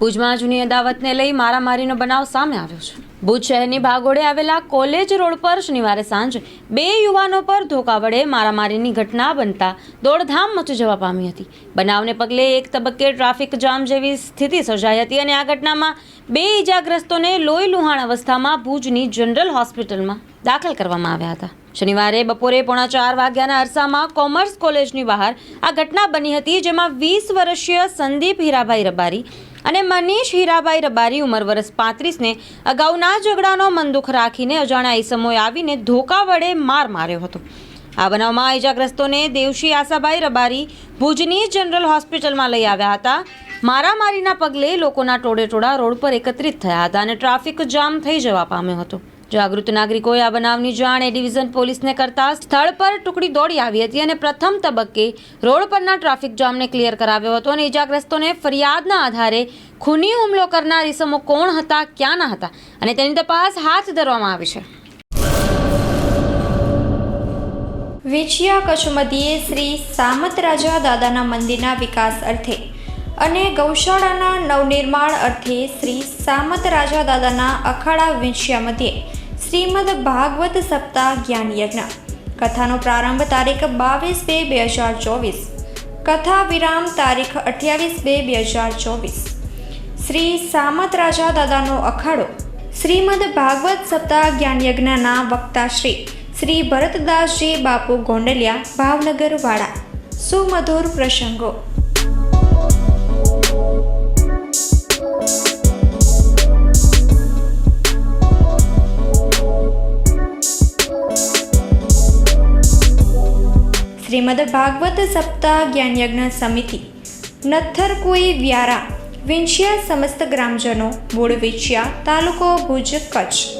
ભુજમાં જૂની અદાવતને લઈ મારામારીનો બનાવ સામે આવ્યો છે. ભુજ શહેરની ભાગોળે આવેલા કોલેજ રોડ પર શનિવારે સાંજે બે યુવાનો પર ધોકા વડે મારામારીની ઘટના બનતા દોડધામ મચી જવા પામી હતી. બનાવને પગલે એક તબક્કે ટ્રાફિક જામ જેવી સ્થિતિ સર્જાઈ હતી અને આ ઘટનામાં બે ઇજાગ્રસ્તોને લોહી લુહાણ અવસ્થામાં ભુજની જનરલ હોસ્પિટલમાં દાખલ કરવામાં આવ્યા હતા. શનિવારે બપોરે પોણા ચાર વાગ્યાના અરસામાં કોમર્સ કોલેજની બહાર આ ઘટના બની હતી જેમાં વીસ વર્ષીય સંદીપ હીરાભાઈ રબારી અને મનીષ હીરાભાઈ રબારી ઉંમર વર્ષ પાંત્રીસને અગાઉના ઝઘડાનો મનદુખ રાખીને અજાણ્યા ઈસમોએ આવીને ધોકા વડે માર માર્યો હતો. આ બનાવમાં ઈજાગ્રસ્તોને દેવશી આશાભાઈ રબારી ભુજની જનરલ હોસ્પિટલમાં લઈ આવ્યા હતા. મારામારીના પગલે લોકોના ટોળેટોળા રોડ પર એકત્રિત થયા હતા અને ટ્રાફિક જામ થઈ જવા પામ્યો હતો. જાગૃત નાગરિકોએ આ બનાવની જાણ એ ડિવિઝન પોલીસને કરતા સ્થળ પર ટુકડી દોડી આવી હતી અને પ્રથમ તબક્કે રોડ પરના ટ્રાફિક જામને ક્લિયર કરાવ્યો હતો અને ઇજાગ્રસ્તોને ફરિયાદના આધારે ખૂની હુમલો કરનાર ઇસમો કોણ હતા, ક્યાં ના હતા અને તેની તપાસ હાથ ધરવામાં આવી છે. વેચિયા કચ્છ શ્રી સામત રાજા દાદાના મંદિરના વિકાસ અર્થે અને ગૌશાળાના નવનિર્માણ અર્થે શ્રી સામત રાજા દાદાના અખાડા વેચિયા મધ્યે શ્રીમદ ભાગવત સપ્તાહ જ્ઞાન યજ્ઞ. કથાનો પ્રારંભ તારીખ બાવીસ બે બે હજાર ચોવીસ. કથા વિરામ તારીખ અઠ્યાવીસ બે બે હજાર ચોવીસ. શ્રી સામત રાજા દાદાનો અખાડો. શ્રીમદ ભાગવત સપ્તાહ જ્ઞાન યજ્ઞના વક્તા શ્રી શ્રી ભરતદાસજી બાપુ ગોંડલિયા, ભાવનગર વાડા. સુમધુર પ્રસંગો. શ્રીમદ ભાગવત સપ્તાહ જ્ઞાન યજ્ઞ સમિતિ. નથર કોઈ વ્યારા. વિંછિયા સમસ્ત ગ્રામજનો, મૂળ વિંછિયા, તાલુકો ભુજ, કચ્છ.